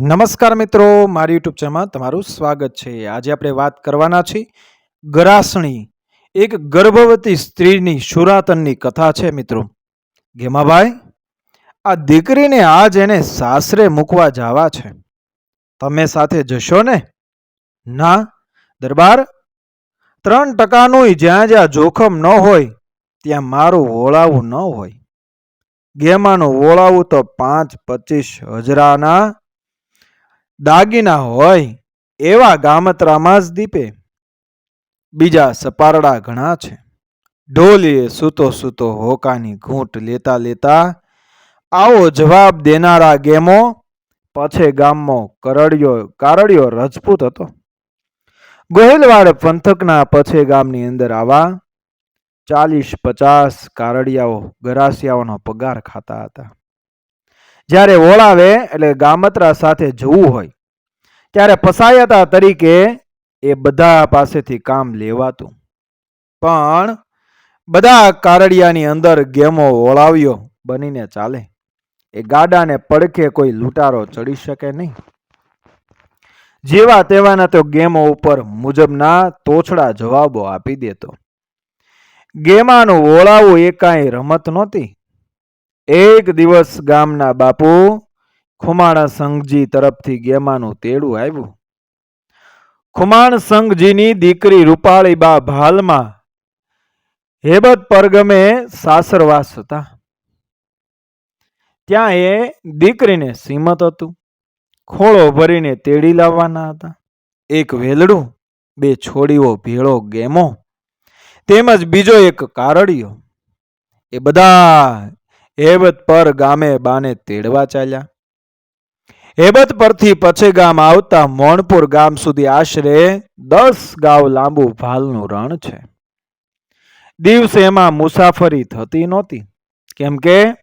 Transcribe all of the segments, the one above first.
નમસ્કાર મિત્રો, મારી યુટ્યુબ ચેનલમાં તમારું સ્વાગત છે. આજે આપણે વાત કરવાના છીએ ગરાસણી, એક ગર્ભવતી સ્ત્રીની સુરાતનની કથા છે મિત્રો. ગેમાભાઈ આ દીકરીને આજ એને સાસરે મૂકવા જવા છે. તમે સાથે જશો ને? ના, દરબાર? ત્રણ ટકાનું જ્યાં જ્યાં જોખમ ન હોય, ત્યાં મારું વોળાવું ન હોય. ગેમાનું વોળાવું તો પાંચ, પચીસ હજરાના દાગીના હોય, એવા ગામત્રામાં જ દીપે. બીજા સપારડા ઘણા છે. ઢોલીએ સૂતો સૂતો હોકાની ઘૂંટ લેતા લેતા આવો જવાબ દેનારા ગેમો પછે ગામમાં કરડિયો, કારડિયો રજપૂત હતો. ગોહિલવાડ પંથકના પછે ગામની અંદર આવા ચાલીસ પચાસ કારડિયાઓ, ગરાસિયાઓનો પગાર ખાતા હતા. જ્યારે ઓળાવે એટલે ગામત્રા સાથે જવું હોય, ત્યારે પસાયતા તરીકે એ બધા પાસેથી કામ લેવાતું. પણ બધા કારડિયાની અંદર ગેમો ઓળાવ્યો, બનીને ચાલે. એ ગાડાને પડખે કોઈ લૂંટારો ચડી શકે નહીં. જેવા તેવાના તો ગેમો ઉપર મુજબના તોછડા જવાબો આપી દેતો. ગેમાનું ઓળાવું એ કાંઈ રમત નહોતી. એક દિવસ ગામના બાપુ ખુમાણા સંઘજી તરફથી ગેમાનું તેડું આવ્યું. ખુમાણ સંઘજીની દીકરી રૂપાળીબા ભાલમાં હેબત પરગમે સાસરવાસ હતા. ત્યાં એ દીકરીને સીમત હતું. ખોળો ભરીને તેડી લાવવાના હતા. એક વેલડું, બે છોડીઓ, ભેળો ગેમો, તેમજ બીજો એક કારડિયો. એ બધા હેબત પર ગામે બાને તેડવા ચાલ્યા. હેબત પરથી પછે ગામ આવતા મોણપુર ગામ સુધી આશરે દસ ગાવ લાંબુ ભાલનું રણ છે. દિવસે એમાં મુસાફરી થતી નહોતી. કેમ કે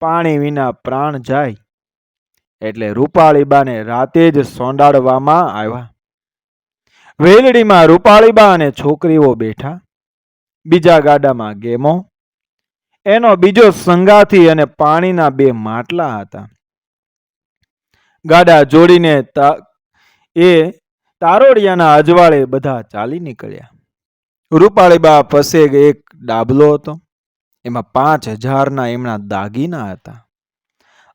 પાણી વિના પ્રાણ જાય. એટલે રૂપાળીબાને રાતે જ સોંડાડવામાં આવ્યા. વેલડીમાં રૂપાળીબા અને છોકરીઓ બેઠા. બીજા ગાડામાં ગેમો એનો બીજો સંગાથી અને પાણીના બે માટલા હતા. ગાડા જોડીને એ તારોડિયાના અજવાળે બધા ચાલી નીકળ્યા. રૂપાળીબા પાસે એક ડાબલો હતો. એમાં પાંચ હજારના એમના દાગીના હતા.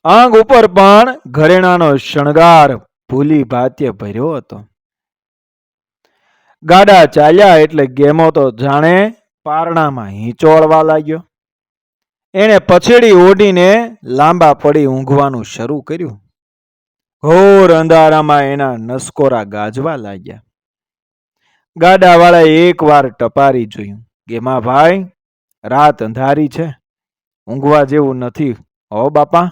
આંગ ઉપર પણ ઘરેણાનો શણગાર ભૂલી ભાત્ય ભર્યો હતો. ગાડા ચાલ્યા એટલે ગેમો તો જાણે પારણામાં હિંચોળવા લાગ્યો. એણે પછેડી ઓઢીને લાંબા પડી ઊંઘવાનું શરૂ કર્યું. ઘોર અંધારામાં એના નસકોરા ગાજવા લાગ્યા. ગાડાવાળાએ એકવાર ટપારી જોયું ગેમા ભાઈ, રાત અંધારી છે. ઊંઘવા જેવું નથી, હો બાપા.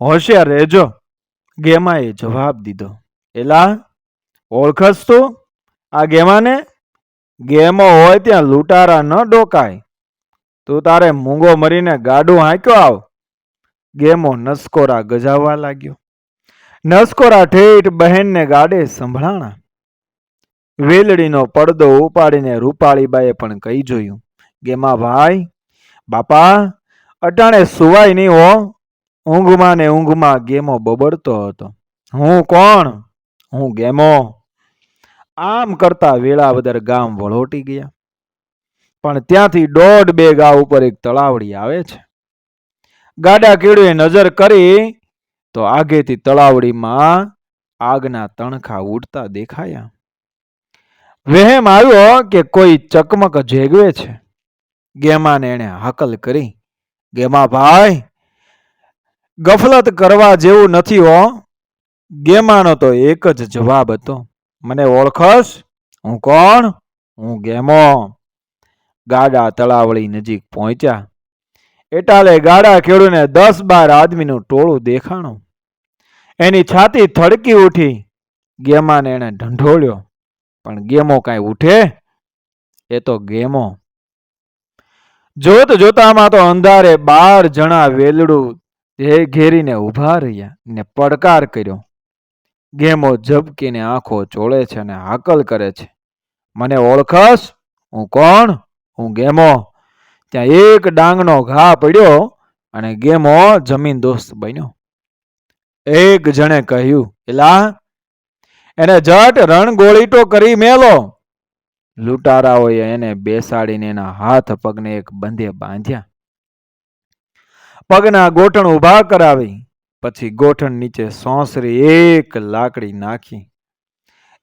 હોશિયાર રહેજો. ગેમાએ જવાબ દીધો. એલા, ઓળખસ તું? આ ગેમાને? ગેમો હોય ત્યાં લૂંટારા ન ડોકાય. તું તારે મૂંગો મરીને ગાડું હાંક્યો આવ. ગેમો નસકોરા ગજાવવા લાગ્યો. નસકોરા ઠેઠ બહેનને ગાડે સંભળાણા. વેલડીનો પડદો ઉપાડીને રૂપાળીબાએ પણ કહી જોયું, ગેમા ભાઈ, બાપા, અટાણે સુવાય નહીં હો. ઊંઘમાં ને ઊંઘમાં ગેમો બબડતો હતો. હું કોણ? હું ગેમો? આમ કરતા વેળાવદર ગામ વળોટી ગયા. પણ ત્યાંથી દોઢ બે ગાવ ઉપર એક તળાવડી આવે છે. ગાડા કીડુએ નજર કરી તો આગેથી તળાવડીમાં આગના તણખા ઉડતા દેખાયા. વહેમ આવ્યો કે કોઈ ચકમક જેગવે છે. ગેમાને એણે હાકલ કરી. ગેમા ભાઈ, ગફલત કરવા જેવું નથી હો. ગેમાનો તો એક જ જવાબ હતો. મને ઓળખશ હું કોણ? હું ગેમો. ગાડા તળાવળી નજીક પહોંચ્યા. એટાલે ગાડા ખેડૂને દસ બાર આદમીનું ટોળું દેખાણું. એની છાતી થડકી ઉઠી. ગેમાને એણે ઢંઢોળ્યો. પણ ગેમો કાંઈ ઉઠે? એ તો ગેમો. જોત જોતામાં તો અંધારે બાર જણા વેલડું ઘેરીને ઊભા રહ્યા ને પડકાર કર્યો. ગેમો ઝબકીને આંખો ચોળે છે અને હાકલ કરે છે. મને ઓળખસ હું કોણ? હું ગેમો, ત્યાં એક ડાંગનો ઘા પડ્યો અને ગેમો જમીન દોસ્ત બન્યો. એક જણે કહ્યું, એલા, એને જટ રણગોળીટો કરી મેલો. લૂંટારાઓએ એને બેસાડીને એના હાથ પગને એક બંધે બાંધ્યા. પગના ગોઠણ ઊભા કરાવી, પછી ગોઠણ નીચે સોંસરી એક લાકડી નાખી.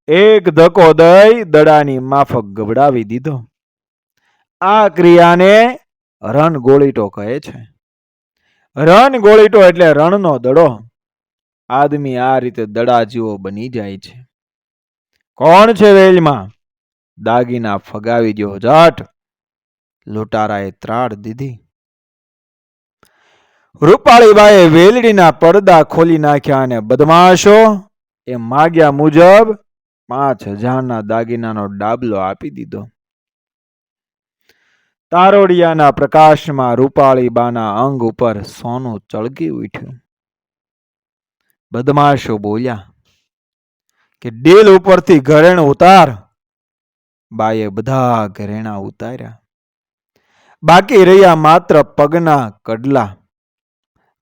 એક ધક્કો દઈ દડાની માફક ગબડાવી દીધો. આ ક્રિયાને રણ ગોળીટો કહે છે. રણ ગોળીટો એટલે રણનો દડો. આદમી આ રીતે દડા જેવો બની જાય છે. કોણ છે વેલમાં? દાગીના ફગાવી દ્યો જટ લૂંટારાએ ત્રાડ દીધી. રૂપાળીબાએ વેલડીના પડદા ખોલી નાખ્યા અને બદમાશો એ માગ્યા મુજબ પાંચ હજારના દાગીનાનો ડાબલો આપી દીધો. તારોડિયાના પ્રકાશમાં રૂપાળીબાના અંગ ઉપર સોનું ચળકી ઉઠ્યું. બદમાશો બોલ્યા, કે ડેલ ઉપરથી ઘરેણ ઉતાર. બાએ બધા ઘરેણા ઉતાર્યા. બાકી રહ્યા માત્ર પગના કડલા.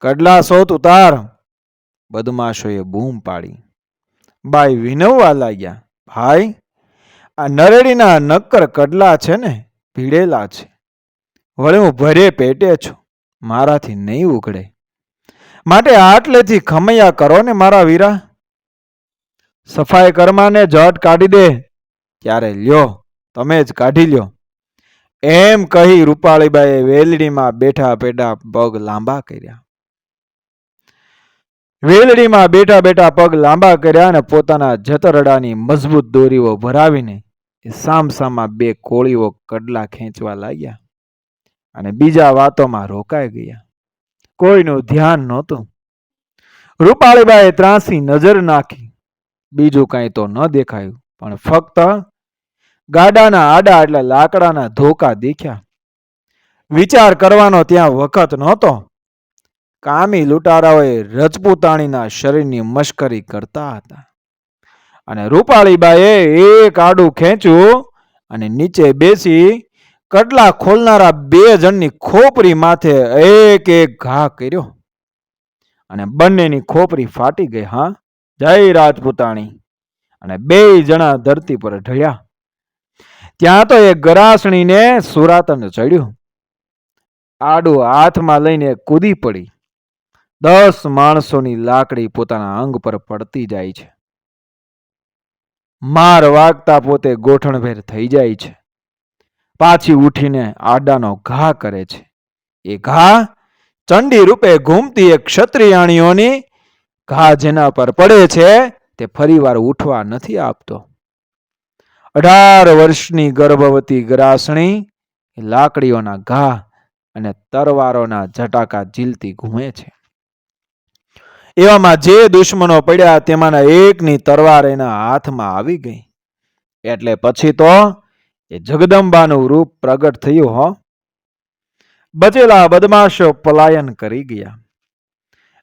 કડલા સોત ઉતાર. બદમાશોએ બૂમ પાડી. બાઈ વિનવવા લાગ્યા, ભાઈ, આ નરેડીના નક્કર કડલા છે ને, ભીડેલા છે. વળે હું ભરે પેટે છું. મારાથી નહીં ઉઘડે માટે આટલેથી ખમૈયા કરો ને મારા વીરા. સફાઈ કરમાને જટ કાઢી દે. ત્યારે લ્યો, તમે જ કાઢી લ્યો. એમ કહી રૂપાળીબાઈએ વેલડીમાં બેઠા બેઠા પગ લાંબા કર્યા. વેલડીમાં બેઠા બેઠા પગ લાંબા કર્યા અને પોતાના જતરડાની મજબૂત દોરીઓ ભરાવીને સામસામા બે કોળીઓ કડલા ખેંચવા લાગ્યા. અને બીજા વાતોમાં રોકાઈ ગયા. કોઈનું ધ્યાન નહોતું. રૂપાળીબાએ ત્રાસી નજર નાખી. બીજું કાંઈ તો ન દેખાયું, પણ ફક્ત ગાડાના આડા એટલે લાકડાના ધોકા દેખ્યા. વિચાર કરવાનો ત્યાં વખત નહોતો. કામી લૂંટારાઓએ રજપૂતાણીના શરીરની મશ્કરી કરતા હતા. અને રૂપાળીબાએ એક આડું ખેંચ્યું અને નીચે બેસી કડલા ખોલનારા બે જણની ખોપરી માથે એક એક ઘા કર્યો. અને બંનેની ખોપરી ફાટી ગઈ, હા? જય રાજપૂતાણી. અને બે જણા ધરતી પર ઢળ્યા. ત્યાં તો એ ગરાસણીને સુરાતન ચડ્યું. આડું હાથમાં લઈને કૂદી પડી. દસ માણસોની લાકડી પોતાના અંગ પર પડતી જાય છે. માર વાગતા પોતે ગોઠણભેર થઈ જાય છે. પાછી ઉઠીને આડાનો ઘા કરે છે. એ ઘા ચંડી રૂપે ઘૂમતી એક ક્ષત્રિયાણીઓની ઘા જેના પર પડે છે તે ફરીવાર ઉઠવા નથી આપતો. અઢાર વર્ષની ગર્ભવતી ગ્રાસણી લાકડીઓના ઘા અને તરવારોના ઝટાકા ઝીલતી ઘૂમે છે. એવામાં જે દુશ્મનો પડ્યા તેમાંના એકની તરવાર એના હાથમાં આવી ગઈ. એટલે પછી તો એ જગદંબાનું રૂપ પ્રગટ થયું હો. બચેલા બદમાશો પલાયન કરી ગયા.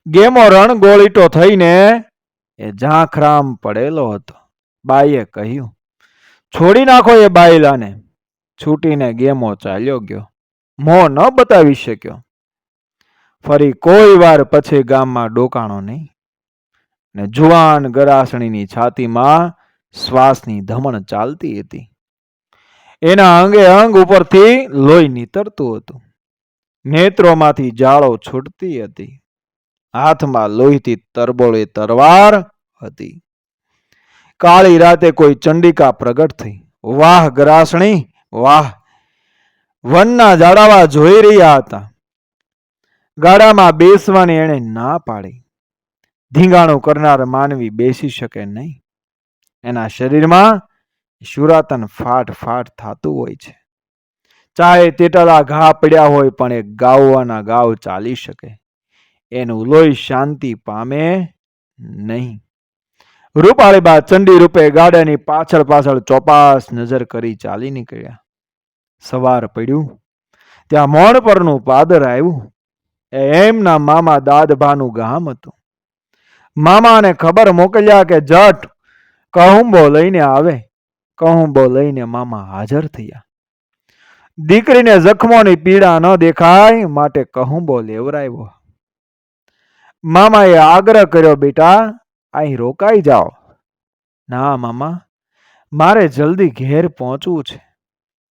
ગેમો રણ ગોળીટો થઈને એ ઝાંખરામ પડેલો હતો. બાઈએ કહ્યું, છોડી નાખો એ બાયલાને. છૂટીને ગેમો ચાલ્યો ગયો. મો ન બતાવી શક્યો. ફરી કોઈ વાર પછી ગામમાં ડોકાણો નહીં. ને જુવાન ગરાસણીની છાતીમાં શ્વાસની ધમણ ચાલતી હતી. એના અંગે અંગ ઉપરથી લોહી નીતરતું હતું. નેત્રોમાંથી જાળો છૂટતી હતી. હાથમાં લોહીથી તરબોળી તરવાર હતી. કાળી રાતે કોઈ ચંડિકા પ્રગટ થઈ. વાહ, ગ્રાસણી, વાહ! વનના જાડાવા જોઈ રહ્યા હતા. ગાડામાં બેસવાની એણે ના પાડી. ધીંગાણું કરનાર માનવી બેસી શકે નહીં. એના શરીરમાં શુરાતન ફાટ ફાટ થતું હોય છે. ચાહે તેટલા ઘા પડ્યા હોય પણ એ ગાવવાના ગાવ ચાલી શકે. એનું લોહી શાંતિ પામે નહીં. રૂપાળીબા ચંડી રૂપે ગાડાની પાછળ પાછળ ચોપાસ નજર કરી ચાલી નીકળ્યા. સવાર પડ્યું. ત્યાં મોણ પરનું પાદર આવ્યું. એમના મામા દાદભાનું ગામ હતું. મામાને ખબર મોકલ્યા કે જટ કહુંબો લઈને આવે. કહુંબો લઈને મામા હાજર થયા. દીકરીને જખમોની પીડા ન દેખાય માટે કહુંબો લેવરાવ્યો. મામાએ આગ્રહ કર્યો, બેટા, અહીં રોકાઈ જાઓ. ના, મામા. મારે જલ્દી ઘેર પહોંચવું છે.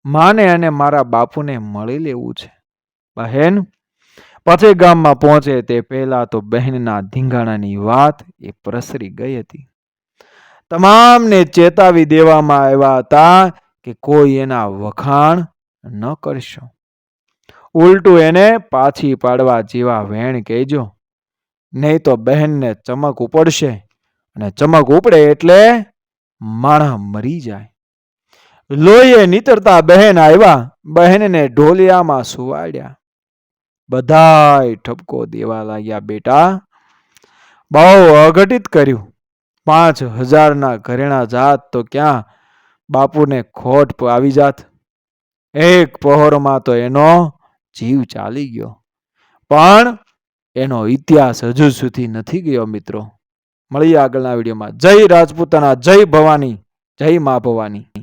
માને અને મારા બાપુને મળી લેવું છે. બહેન. પછી ગામમાં પહોંચે તે પહેલા તો બહેનના ધીંગાણાની વાત એ પ્રસરી ગઈ હતી. તમામને ચેતાવી દેવામાં આવ્યા હતા કે કોઈ એના વખાણ ન કરશો. ઉલટું એને પાછી પાડવા જેવા વેણ કહેજો. નહીં તો બહેનને ચમક ઉપડશે અને ચમક ઉપડે એટલે માણસ મરી જાય. લોહીએ નીતરતા બહેન આવ્યા. બહેનને ઢોલિયામાં સુવાડ્યા. બધાય ઠપકો દેવા લાગ્યા બેટા. બહુ અઘટિત કર્યું. પાંચ હજારના ઘરેણા જાત તો ક્યાં? બાપુને ખોટ આવી જાત. એક પહોરમાં તો એનો જીવ ચાલી ગયો. પણ એનો ઇતિહાસ હજુ સુધી નથી ગયો મિત્રો. મળીએ આગળના વિડીયોમાં. જય રાજપૂતાના, જય ભવાની, જય મા ભવાની.